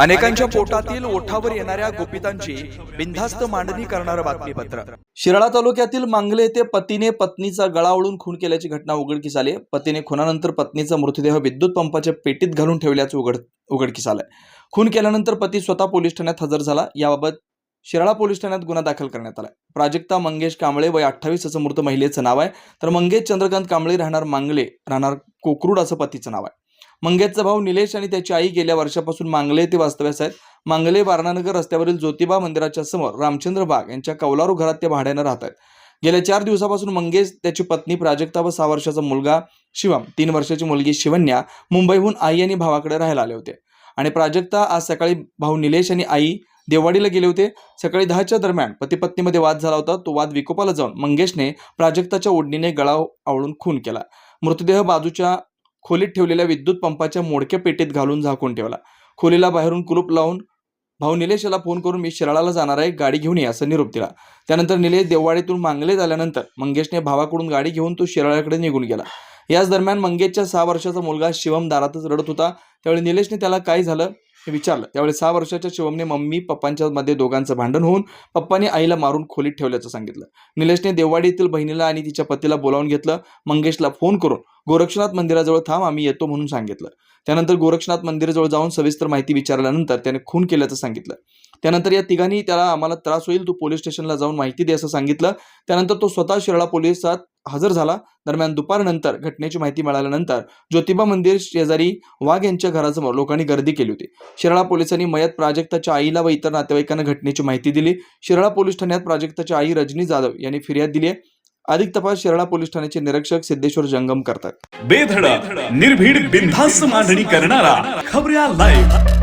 अनेकांच्या पोटातील ओठावर येणाऱ्या गोपितांची बिनधास्त मांडणी करणारं बातमीपत्र. शिराळा तालुक्यातील मांगले येथे पतीने पत्नीचा गळा खून केल्याची घटना उघडकीस आली. पतीने खुनानंतर पत्नीचा मृतदेह विद्युत पंपाच्या पेटीत घालून ठेवल्याचं उघड उघडकीस आलंय. खून केल्यानंतर पती स्वतः पोलीस ठाण्यात हजर झाला. याबाबत शिराळा पोलीस ठाण्यात गुन्हा दाखल करण्यात आलाय. प्राजक्ता मंगेश कांबळे वय अठ्ठावीस असं मृत महिलेचं नाव आहे. तर मंगेश चंद्रकांत कांबळे राहणार मांगले राहणार कोकरूड असं पतीचं नाव आहे. मंगेशचा भाऊ निलेश आणि त्याची आई गेल्या वर्षापासून मांगले ते वास्तव्यास आहेत. मांगले वारणानगर रस्त्यावरील ज्योतिबा मंदिराच्या समोर रामचंद्र बाग यांच्या कौलारू घरात ते भाड्यानं राहत आहेत. गेल्या चार दिवसापासून मंगेश त्याची पत्नी प्राजक्ता व सहा वर्षाचा मुलगा शिवम तीन वर्षाची मुलगी शिवन्या मुंबईहून आई आणि भावाकडे राहायला आले होते. आणि प्राजक्ता आज सकाळी भाऊ निलेश आणि आई देववाडीला गेले होते. सकाळी दहाच्या दरम्यान पती पत्नीमध्ये वाद झाला होता. तो वाद विकोपाला जाऊन मंगेशने प्राजक्ताच्या ओढणीने गळा आवळून खून केला. मृतदेह बाजूच्या खोलीत ठेवलेल्या विद्युत पंपाच्या मोडक्या पेटीत घालून झाकून ठेवला. खोलीला बाहेरून कुलूप लावून भाऊ निलेश याला फोन करून मी शिराळाला जाणार आहे गाडी घेऊन ये असं निरोप दिला. त्यानंतर निलेश देववाडीतून मांगले झाल्यानंतर मंगेशने भावाकडून गाडी घेऊन तो शिराळ्याकडे निघून गेला. याच दरम्यान मंगेशच्या सहा वर्षाचा मुलगा शिवम दारातच रडत होता. त्यावेळी निलेशने त्याला काय झालं हे विचारलं. त्यावेळी सहा वर्षाच्या शिवमने मम्मी पप्पांच्या मध्ये दोघांचं भांडण होऊन पप्पाने आईला मारून खोलीत ठेवल्याचं सांगितलं. निलेशने देववाडीतील बहिणीला आणि तिच्या पतीला बोलावून घेतलं. मंगेशला फोन करून गोरक्षनाथ मंदिराजवळ थांब आम्ही येतो म्हणून सांगितलं. त्यानंतर गोरक्षनाथ मंदिराजवळ जाऊन सविस्तर माहिती विचारल्यानंतर त्याने खून केल्याचं सांगितलं. त्यानंतर या तिघांनी त्याला आम्हाला त्रास होईल तू पोलीस स्टेशनला जाऊन माहिती दे असं सांगितलं. त्यानंतर तो स्वतः शिराळा पोलिसात हजर झाला. दरम्यान दुपारनंतर घटनेची माहिती मिळाल्यानंतर ज्योतिबा मंदिर शेजारी वाघ यांच्या घरासमोर लोकांनी गर्दी केली होती. शिराळा पोलिसांनी मयत प्राजक्ताच्या आईला व इतर नातेवाईकांना घटनेची माहिती दिली. शिराळा पोलीस ठाण्यात प्राजक्ताची आई रजनी जाधव यांनी फिर्याद दिली आहे. अधिक तपास शिराळा पोलीस ठाण्याचे निरीक्षक सिद्धेश्वर जंगम करतात. बेधडक निर्भीड बिनधास्त मांडणी करणारा खबऱ्या लाईव्ह